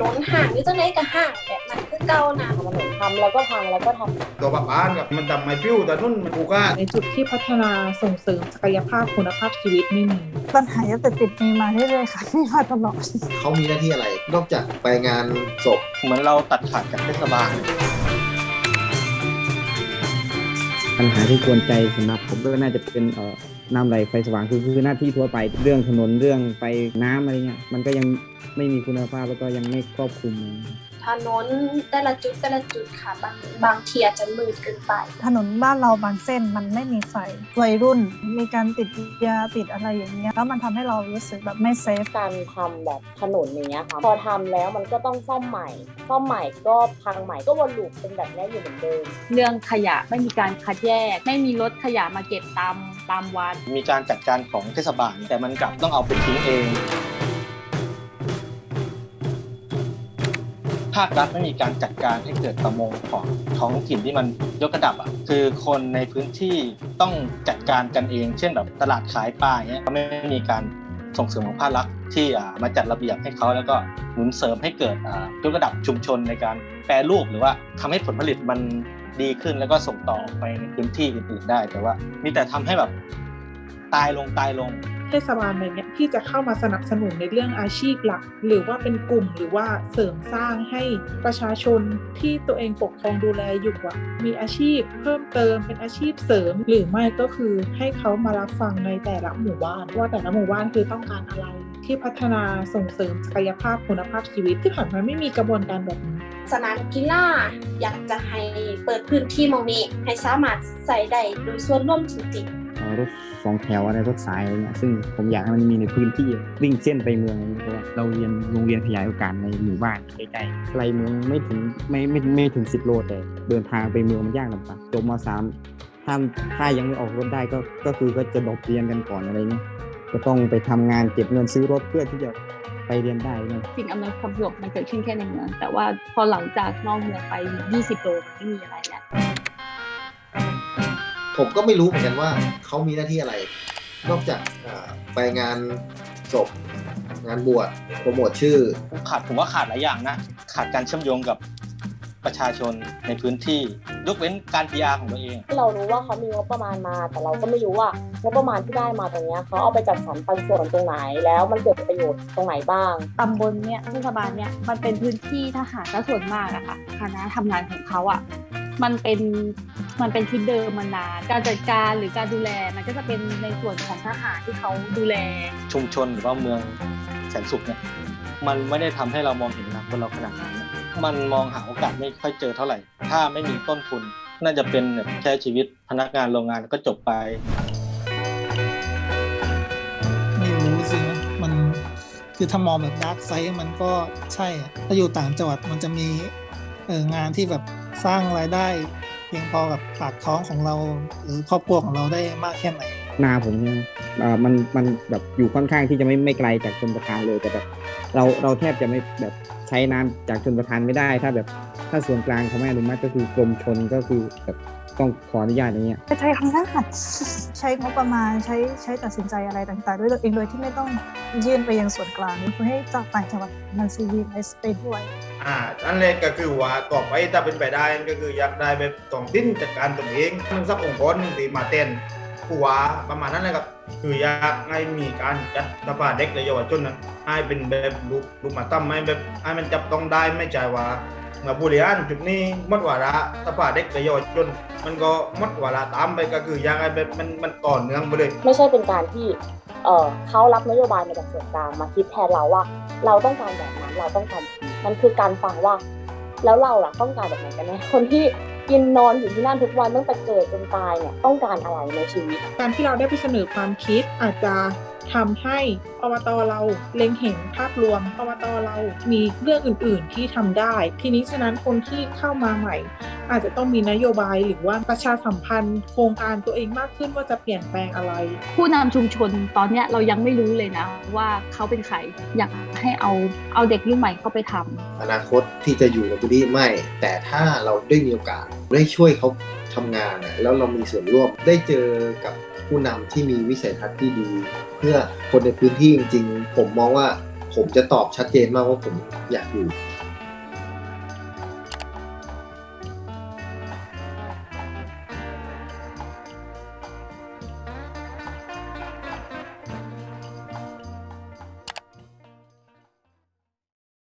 นนห่างหรือจังไดก็ห่างแบบนั้นคือเก่านะถนนทำแล้วก็พังแล้วก็ทำตัวปะปานกับมันทำให้ปิ้วแต่นุ่นมันกูกล้าในจุดที่พัฒนาส่งเสริมศักยภาพคุณภาพชีวิตไม่มีปัญหายาเสพติดมีมาเรื่อยๆค่ะมีมาตลอดเขามีหน้าที่อะไร นอกจากไปงานศพเหมือนเราตัดขาดจากเทศบาลปัญหาที่กวนใจสำหรับผมก็น่าจะเป็นเอ่อ น้ำไหลไฟสว่างคือคือหน้าที่ทั่วไปเรื่องถนนเรื่องไฟน้ำอะไรเงี้ยมันก็ยังไม่มีคุณภาพแล้วก็ยังไม่ครอบคลุม ถนนแต่ละจุดแต่ละจุดค่ะ บางบางทีอาจจะมืดเกินไป ถนนบ้านเราบางเส้นมันไม่มีไฟวัยรุ่น มีการติดยาติดอะไรอย่างเงี้ยแล้วมันทำให้เรารู้สึกแบบไม่เซฟการทำแบบถนนอย่างเงี้ยค่ะพอทำแล้วมันก็ต้องซ่อมใหม่ ซ่อมใหม่ก็พังใหม่ก็วนลูปเป็นแบบนี้อยู่เหมือนเดิมเรื่องขยะไม่มีการคัดแยก ไม่มีรถขยะมาเก็บตามตามวัดมีการจัดการของเทศบาลแต่มันกลับต้องเอาไปทิ้งเอง ภาครัฐไม่มีการจัดการให้เกิดประมงของท้องถิ่นที่มันยกระดับอะคือคนในพื้นที่ต้องจัดการกันเอง เช่นแบบตลาดขายปลาเงี้ยก็ไม่มีการส่งเสริมของภาครัฐที่อ่ามาจัดระเบียบให้เขาแล้วก็หนุนเสริมให้เกิดอ่ายกระดับชุมชนในการแปรรูปหรือว่าทำให้ผลผลิตมันดีขึ้นแล้วก็ส่งต่อไปในพื้นที่อื่นๆได้ แต่ว่ามีแต่ทำให้แบบ ตายลงตายลง เทศบาลอะไรเงี้ยที่จะเข้ามาสนับสนุนในเรื่องอาชีพหลัก หรือว่าเป็นกลุ่มหรือว่าเสริมสร้างให้ประชาชนที่ตัวเองปกครองดูแลอยู่อะมีอาชีพเพิ่มเติมเป็นอาชีพเสริม หรือไม่ก็คือให้เขามารับฟังในแต่ละหมู่บ้านว่าแต่ละหมู่บ้านคือต้องการอะไรที่พัฒนาส่งเสริมศักยภาพคุณภาพชีวิตที่ผ่านมาไม่มีกระบวนการแบบนี้สนามกีฬาอยากจะให้เปิดพื้นที่มองนี้ ให้สามารถใส่ได้โดยส่วนร่วมจริงๆเอ่อ รถสองแถวอะไรรถสายอะไรเงี้ยซึ่งผมอยากให้มันมีในพื้นที่วิ่งเส้นไปเมืองอะไรเพราะว่าเราเรียนโรงเรียนขยายโอกาสในหมู่บ้านใกล้ๆไกลเมืองไม่ถึงไม่ไม่ไม่ถึงสิบโลแต่เดินทางไปเมืองมันยากลำบากจบมสามถ้าถ้ายังไม่ออกรถได้ก็ก็คือก็จะดรอปเรียนกันก่อนอะไรเงี้ยก็ต้องไปทำงานเก็บเงินซื้อรถเพื่อที่จะไปเรียนได้เนี่ยสิ่งอำนวยความสะดวกมันเกิดขึ้นแค่ในเมืองแต่ว่าพอหลังจากนอกเมืองไป 20 โลไม่มีอะไรแล้ว ผมก็ไม่รู้เหมือนกันว่าเขามีหน้าที่อะไร นอกจากอ่าไปงานศพงานบวชโปรโมทชื่อ ขาดผมว่าขาดหลายอย่างนะ ขาดการเชื่อมโยงกับประชาชนในพื้นที่ยกเว้นการ PR ของตัวเองเรารู้ว่าเขามีงบประมาณมา แต่เราก็ไม่รู้ว่างบประมาณที่ได้มาตรงเนี้ยเขาเอาไปจัดสรรปันส่วนตรงไหน แล้วมันเกิดประโยชน์ตรงไหนบ้างตำบลเนี่ยเทศบาลเนี่ยมันเป็นพื้นที่ทหารซะส่วนมากอะค่ะคณะทำงานของเขาอะมันเป็น มันเป็นชุดเดิมมานานการจัดการหรือการดูแลมันก็จะเป็นในส่วนของทหารที่เขาดูแล ชุมชนหรือว่าเมืองแสนสุขเนี่ยมันไม่ได้ทำให้เรามองเห็นอนาคตเราขนาดนั้นมันมองหาโอกาสไม่ค่อยเจอเท่าไหร่ ถ้าไม่มีต้นทุน น่าจะเป็นแบบแค่ชีวิตพนักงานโรงงานก็จบไปไม่รู้สินะมันคือถ้ามองแบบดาร์กไซด์มันก็ใช่อะถ้าอยู่ต่างจังหวัดมันจะมีเอองานที่แบบสร้างรายได้เพียงพอกับปากท้องของเราหรือครอบครัวของเราได้มากแค่ไหนนาผมเนี่ยเอ่อมันมันแบบอยู่ค่อนข้างที่จะไม่ไม่ไกลจากชนประทานเลยแต่แบบเราเราแทบจะไม่แบบใช้น้ำจากชนประทานไม่ได้ ถ้าแบบถ้าส่วนกลางเขาไม่อนุมัติก็คือกรมชนก็คือแบบต้องขออนุญาตอย่างเงี้ยใช้คำนาจใช้งบประมาณใช้ใช้ตัดสินใจอะไรต่างๆ ด้วยตัวเองโดยที่ไม่ต้องยื่นไปยังส่วนกลางเพื่อให้จากต่างจังหวัดมันซีวีไอสไปด้วย อ่าอันแรกก็คือว่าต่อไปถ้าเป็นไปได้ก็คืออยากได้แบบตองทิ้นจัดการตัวเองหนึ่งสักองค์กรหนึ่งที่มาเต้นผู้ว่าประมาณนั้นเลยครับ คืออยากให้มีการจัดสภาเด็กและเยาวชนนั้นให้เป็นแบบลูกลูกมาตั้มให้แบบให้มันจับต้องได้ไม่ใช่ว่าเมื่อบริหารจุดนี้มดวาระสภาเด็กและเยาวชนมันก็มดวาระตามไปก็คืออยากให้แบบมันมันต่อเนื่องไปเลย ไม่ใช่เป็นการที่เออเขารับนโยบายมาจากส่วนกลางมาคิดแทนเราว่า เราต้องการแบบ เราต้องการมันคือการฟังว่า แล้วเราล่ะต้องการแบบไหนกันแน่คนที่กินนอนอยู่ที่นั่นทุกวันตั้งแต่เกิดจนตายเนี่ยต้องการอะไรในชีวิต การที่เราได้ไปเสนอความคิดอาจจะทำให้อบตเราเล็งเห็นภาพรวมอบตเรามีเรื่องอื่น ๆ ที่ทำได้ ทีนี้ฉะนั้นคนที่เข้ามาใหม่ อาจจะต้องมีนโยบายหรือว่าประชาสัมพันธ์ โครงการตัวเองมากขึ้นว่าจะเปลี่ยนแปลงอะไร ผู้นำชุมชนตอนเนี้ยเรายังไม่รู้เลยนะว่าเขาเป็นใครอยากให้เอาเอาเด็กยุคใหม่เข้าไปทำอนาคตที่จะอยู่ในพื้นที่ไม่ แต่ถ้าเราได้มีโอกาสได้ช่วยเขาทำงานน่ะแล้วเรามีส่วนร่วมได้เจอกับผู้นำที่มีวิสัยทัศน์ที่ดี เพื่อคนในพื้นที่จริง ๆ ผมมองว่าผมจะตอบชัดเจนมากว่าผมอยากอยู่